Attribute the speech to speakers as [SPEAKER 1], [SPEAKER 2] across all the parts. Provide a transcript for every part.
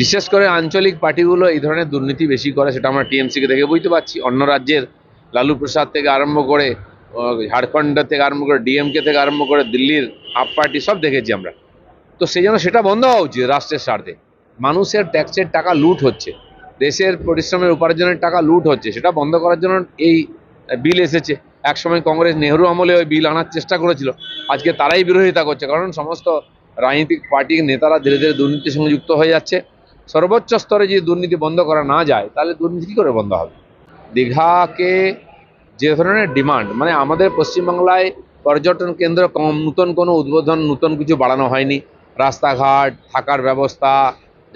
[SPEAKER 1] বিশেষ করে আঞ্চলিক পার্টিগুলো এই ধরনের দুর্নীতি বেশি করে, সেটা আমরা টিএমসিকে দেখে বুঝতে পারছি অন্য রাজ্যের লালু প্রসাদ থেকে আরম্ভ করে ঝাড়খণ্ড থেকে আরম্ভ করে, ডিএমকে থেকে আরম্ভ করে, দিল্লির আপ পার্টি সব দেখেছি আমরা। তো সেই জন্য সেটা বন্ধ হওয়া উচিত রাষ্ট্রের স্বার্থে। মানুষের ট্যাক্সের টাকা লুট হচ্ছে, দেশের পরিশ্রমের উপার্জনের টাকা লুট হচ্ছে, সেটা বন্ধ করার জন্য এই বিল এসেছে। একসময় কংগ্রেস নেহরু আমলে ওই বিল আনার চেষ্টা করেছিল, আজকে তারাই বিরোধিতা করছে, কারণ সমস্ত রাজনৈতিক পার্টির নেতারা ধীরে ধীরে দুর্নীতির সঙ্গে যুক্ত হয়ে যাচ্ছে। সর্বোচ্চ স্তরে যদি দুর্নীতি বন্ধ করা না যায়, তাহলে দুর্নীতি কী করে বন্ধ হবে? দীঘাকে যে ধরনের ডিমান্ড মানে আমাদের পশ্চিমবাংলায় পর্যটন কেন্দ্র কম, নতুন কোনো উদ্বোধন, নতুন কিছু বাড়ানো হয়নি। রাস্তাঘাট, থাকার ব্যবস্থা,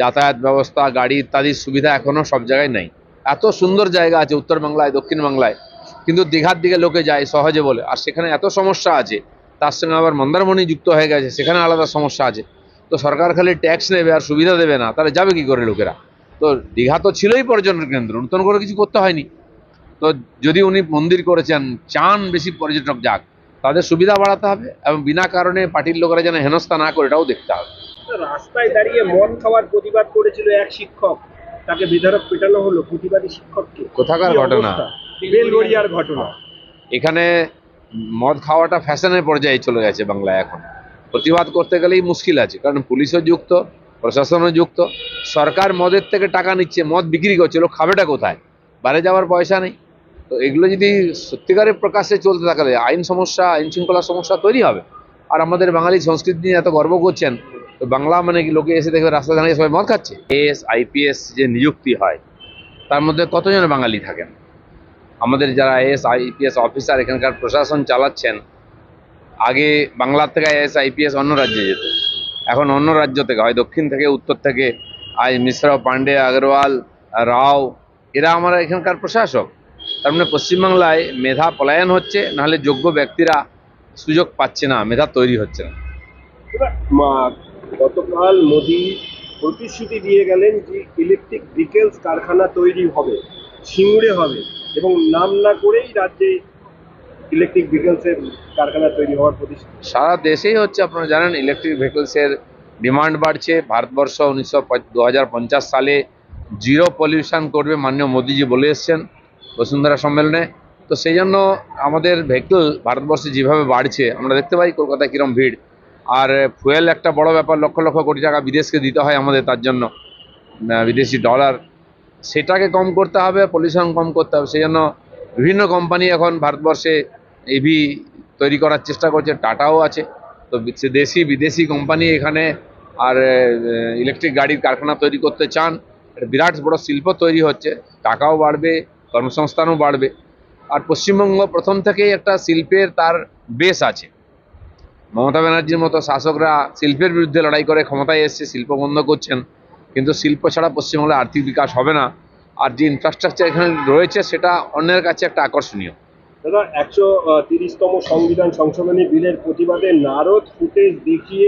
[SPEAKER 1] যাতায়াত ব্যবস্থা, গাড়ি ইত্যাদির সুবিধা এখনও সব জায়গায় নেই। এত সুন্দর জায়গা আছে উত্তরবাংলায় দক্ষিণ বাংলায়, কিন্তু দীঘার দিকে লোকে যায় সহজে বলে। আর সেখানে এত সমস্যা আছে, তার সঙ্গে আবার মন্দারমণি যুক্ত হয়ে গেছে, সেখানে আলাদা সমস্যা আছে। তো সরকার খালি ট্যাক্স নেবে আর সুবিধা দেবে না তাহলে যাবে কি করে লোকেরা? তো দীঘা তো ছিলই পর্যটন কেন্দ্র নতুন করে কিছু করতে হয়নি। তো যদি উনি মন্দির করেছেন চান বেশি পর্যটক যাক তাদের সুবিধা বাড়াতে হবে এবং বিনা কারণে পার্টির লোকেরা যেন হেনস্থা না করে এটাও দেখতে হবে।
[SPEAKER 2] রাস্তায় দাঁড়িয়ে মদ খাওয়ার প্রতিবাদ করেছিল এক শিক্ষক তাকে বিধারক পেটানো হলো প্রতিবাদী শিক্ষককে
[SPEAKER 1] কোথাকার ঘটনা?
[SPEAKER 2] বেলগড়িয়ার ঘটনা।
[SPEAKER 1] এখানে মদ খাওয়াটা ফ্যাশনের পর্যায়ে চলে গেছে বাংলায় এখন। প্রতিবাদ করতে গেলেই মুশকিল আছে, কারণ পুলিশও যুক্ত, প্রশাসনও যুক্ত। সরকার মদের থেকে টাকা নিচ্ছে, মদ বিক্রি করছে, লোক খাবেটা কোথায়? বাইরে যাওয়ার পয়সা নেই। তো এগুলো যদি সত্যিকারের প্রকাশ্যে চলতে থাকলে আইন সমস্যা, আইন শৃঙ্খলা সমস্যা তৈরি হবে। আর আমাদের বাঙালি সংস্কৃতি নিয়ে এত গর্ব করছেন, তো বাংলা মানে কি, লোকে এসে দেখবে রাস্তা দাঁড়িয়ে সবাই মদ খাচ্ছে? এএস আইপিএস যে নিযুক্তি হয়, তার মধ্যে কতজন বাঙালি থাকেন? আমাদের যারা আইএস আইপিএস অফিসার, এখানকার প্রশাসন চালাচ্ছেন আগে বাংলার থেকে আইএস আইপিএস অন্য রাজ্যে যেত। এখন অন্য রাজ্য থেকে, হয় দক্ষিণ থেকে, উত্তর থেকে, আই মিশ্রা পান্ডে, আগরওয়াল, রাও, এরা আমার এখানকার প্রশাসক। তার মানে পশ্চিমবাংলায় মেধা পলায়ন হচ্ছে, নাহলে যোগ্য ব্যক্তিরা সুযোগ পাচ্ছে না, মেধা তৈরি হচ্ছে না।
[SPEAKER 2] গতকাল মোদি প্রতিশ্রুতি দিয়ে গেলেন যে ইলেকট্রিক ভিকেলস কারখানা তৈরি হবে সিঙ্গুরে হবে, এবং নাম না করেই রাজ্যে ইলেকট্রিক ভিকেলসের কারখানা তৈরি হওয়ার প্রতিশ্রুতি।
[SPEAKER 1] সারা দেশেই হচ্ছে, আপনারা জানেন ইলেকট্রিক ভেহিকলসের ডিমান্ড বাড়ছে। ভারতবর্ষ উনিশশো সালে জিরো পলিউশন করবে মাননীয় মোদিজি বলে এসছেন বসুন্ধরা সম্মেলনে। তো সেই জন্য আমাদের ভেহিকল ভারতবর্ষে যেভাবে বাড়ছে, আমরা দেখতে পাই কলকাতায় কীরকম ভিড়। আর ফুয়েল একটা বড় ব্যাপার, লক্ষ লক্ষ কোটি টাকা বিদেশকে দিতে হয় আমাদের, তার জন্য বিদেশি ডলার সেটাকে কম করতে হবে পলিউশন কম করতে হবে। সেই জন্য বিভিন্ন কোম্পানি এখন ভারতবর্ষে ইভি তৈরি করার চেষ্টা করছে টাটাও আছে। তো দেশি, বিদেশি কোম্পানি এখানে আর ইলেকট্রিক গাড়ির কারখানা তৈরি করতে চান। একটা বিরাট বড় শিল্প তৈরি হচ্ছে, টাকাও বাড়বে, কর্মসংস্থানও বাড়বে। আর পশ্চিমবঙ্গ প্রথম থেকেই একটা শিল্পের তার বেস আছে। মমতা ব্যানার্জির মতো শাসকরা শিল্পের বিরুদ্ধে লড়াই করে ক্ষমতায় এসছে শিল্প বন্ধ করছেন। কিন্তু শিল্প ছাড়া পশ্চিমবাংলার আর্থিক বিকাশ হবে না। আর যে ইনফ্রাস্ট্রাকচার এখানে রয়েছে, সেটা অন্যের কাছে একটা আকর্ষণীয়।
[SPEAKER 2] দাদা, একশো তিরিশতম সংবিধান সংশোধনী বিলের প্রতিবাদে নারদ ফুটেজ দেখিয়ে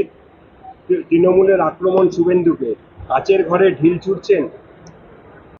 [SPEAKER 2] তৃণমূলের আক্রমণ শুভেন্দুকে। কাচের ঘরে ঢিল ছুটছেন